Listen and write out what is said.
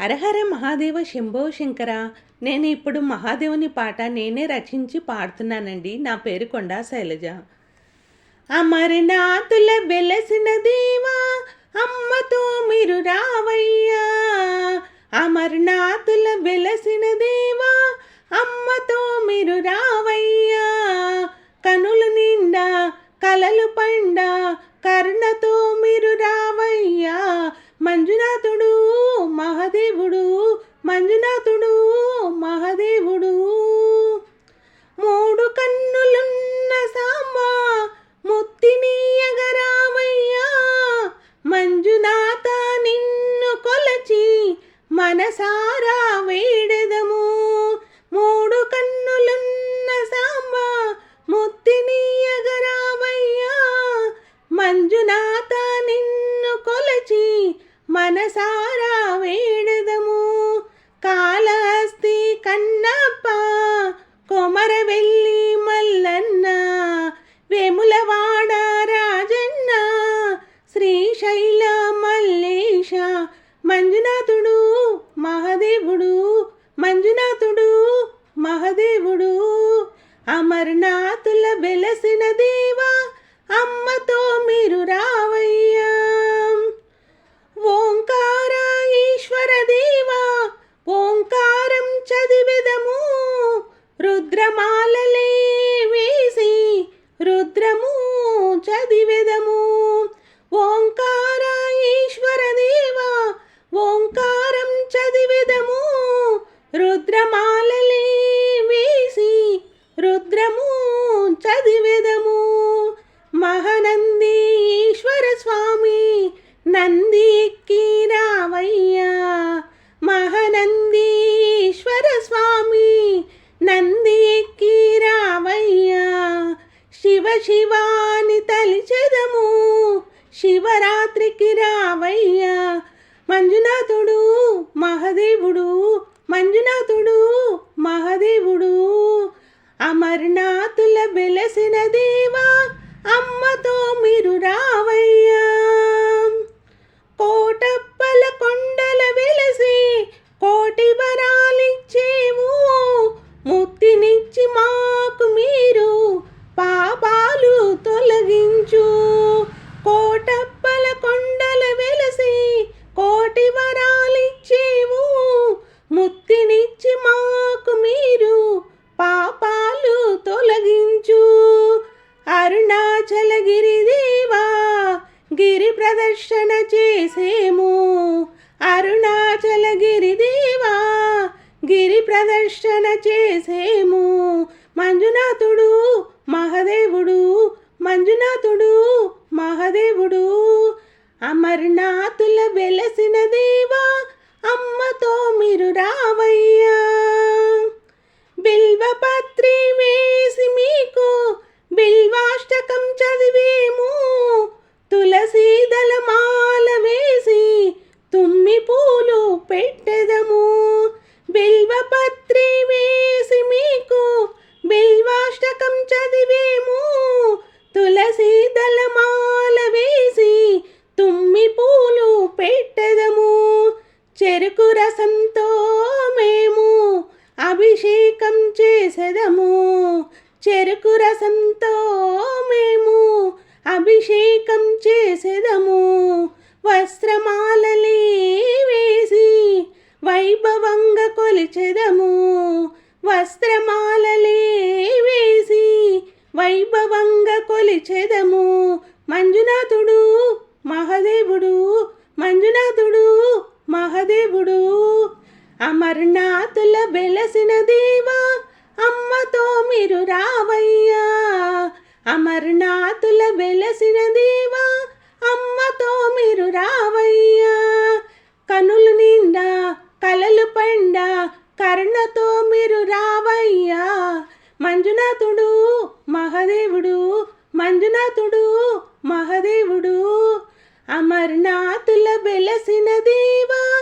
హరహర మహాదేవ శంభో శంకర. నేను ఇప్పుడు మహాదేవుని పాట నేనే రచించి పాడుతున్నానండి. నా పేరు కొండా శైలజ. అమరనాథుల వెలసిన దేవా అమ్మతో మీరు రావయ్యా. అమరనాథుల వెలసిన మనసారా వేడెదము. మూడు కన్నులున్న సాంబ ముత్తినీయగరావయ్యా మంజునాథ నిన్ను కొలచి మనసారా వేడదము. కాళహస్తి కన్నప్ప కొమరవెల్లి మహాదేవుడు మంజునాథుడు మహదేవుడు. అమర్నాథుల వెలసిన దేవా అమ్మతో మీరు రావయ్యా. ఓంకార ఈశ్వర దేవా ఓంకారం చదివెదము. రుద్రమాలలే వేసి రుద్రము చదివెదము. రుద్రమాలలే వేసి రుద్రము చదివెదము. మహనంది స్వామి నంది ఎక్కి రావయ్యా. మహనంది స్వామి నంది ఎక్కి రావయ్యా. శివ శివాని తలిచెదము శివరాత్రికి రావయ్యా. మంజునాథుడు మహదేవుడు మంజునాథుడు మహదేవుడు అమర్నాథుల వెలసిన దేవా అరుణాచలగిరి దేవా గిరి ప్రదర్శన చేసేము. అరుణాచలగిరి దేవా గిరి ప్రదర్శన చేసేము. మంజునాథుడు మహదేవుడు మంజునాథుడు మహదేవుడు అమర్నాథుల వెలసిన దేవా అమ్మతో మీరు రావయ్యా బిల్వపత్రి వేసి మీకు బిల్వాష్టకం చదివేము తులసీదల మాల వేసి తుమ్మి పూలు పెట్టెదము బిల్వపత్రి వేసి మీకు బిల్వాష్టకం చదివేము తులసి దళమాల వేసి తుమ్మి పూలు పెట్టదము. చెరుకు రసంతో మేము అభిషేకం చేసెదము. చెరుకు రసంతో మేము అభిషేకం చేసెదము. వస్త్రమాలలే వేసి వైభవంగా కొలిచెదము. వస్త్రమాలలే వేసి వైభవంగా కొలిచెదము. మంజునాథుడు మహదేవుడు మంజునాథుడు మహదేవుడు. అమర్నాథుల వెలసిన దేవా అమ్మతో మీరు రావయ్యా. అమర్నాథుల వెలసిన దేవా అమ్మతో మీరు రావయ్యా. కనులు నిండా కలలు పండ కర్ణతో మీరు రావయ్యా. మంజునాథుడు మహదేవుడు మంజునాథుడు మహదేవుడు. అమర్నాథుల వెలసిన దేవా.